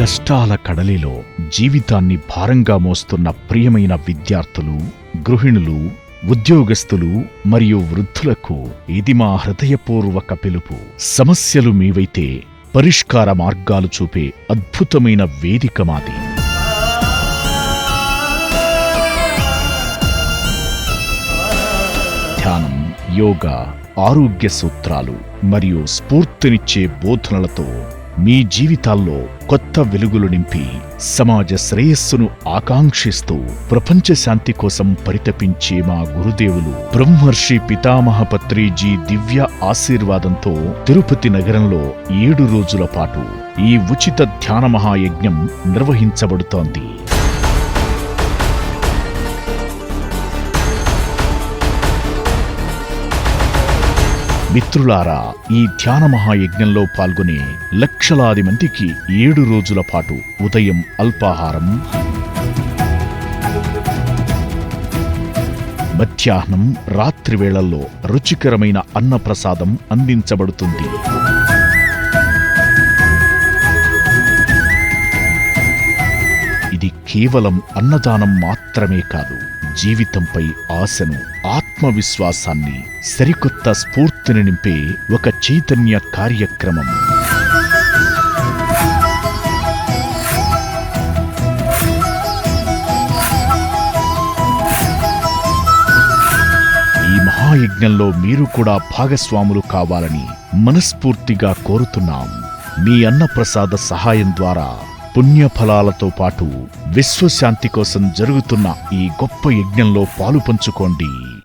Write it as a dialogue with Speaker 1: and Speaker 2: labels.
Speaker 1: కష్టాల కడలిలో జీవితాన్ని భారంగా మోస్తున్న ప్రియమైన విద్యార్థులు గృహిణులు ఉద్యోగస్తులు మరియు వృద్ధులకు ఇది మా హృదయపూర్వక పిలుపు. సమస్యలు మీవైతే పరిష్కార మార్గాలు చూపే అద్భుతమైన వేదిక మాది. ధ్యానం యోగా ఆరోగ్య సూత్రాలు మరియు స్ఫూర్తినిచ్చే బోధనలతో మీ జీవితాల్లో కొత్త వెలుగులు నింపి సమాజ శ్రేయస్సును ఆకాంక్షిస్తూ ప్రపంచ శాంతి కోసం పరితపించే మా గురుదేవులు బ్రహ్మర్షి పితామహపత్రిజీ దివ్య ఆశీర్వాదంతో తిరుపతి నగరంలో ఏడు రోజుల పాటు ఈ ఉచిత ధ్యాన మహాయజ్ఞం నిర్వహించబడుతోంది. మిత్రులారా ఈ ధ్యాన మహాయజ్ఞంలో పాల్గొనే లక్షలాది మందికి ఏడు రోజుల పాటు ఉదయం అల్పాహారం మధ్యాహ్నం రాత్రి వేళల్లో రుచికరమైన అన్నప్రసాదం అందించబడుతుంది. ఇది కేవలం అన్నదానం మాత్రమే కాదు జీవితంపై ఆశను ఆత్మవిశ్వాసాన్ని సరికొత్త స్ఫూర్తిని నింపే ఒక చైతన్య కార్యక్రమం. ఈ మహాయజ్ఞంలో మీరు కూడా భాగస్వాములు కావాలని మనస్ఫూర్తిగా కోరుతున్నాం. మీ అన్నప్రసాద సహాయం ద్వారా పుణ్యఫలాలతో పాటు విశ్వశాంతి కోసం జరుగుతున్న ఈ గొప్ప యజ్ఞంలో పాలు పంచుకోండి.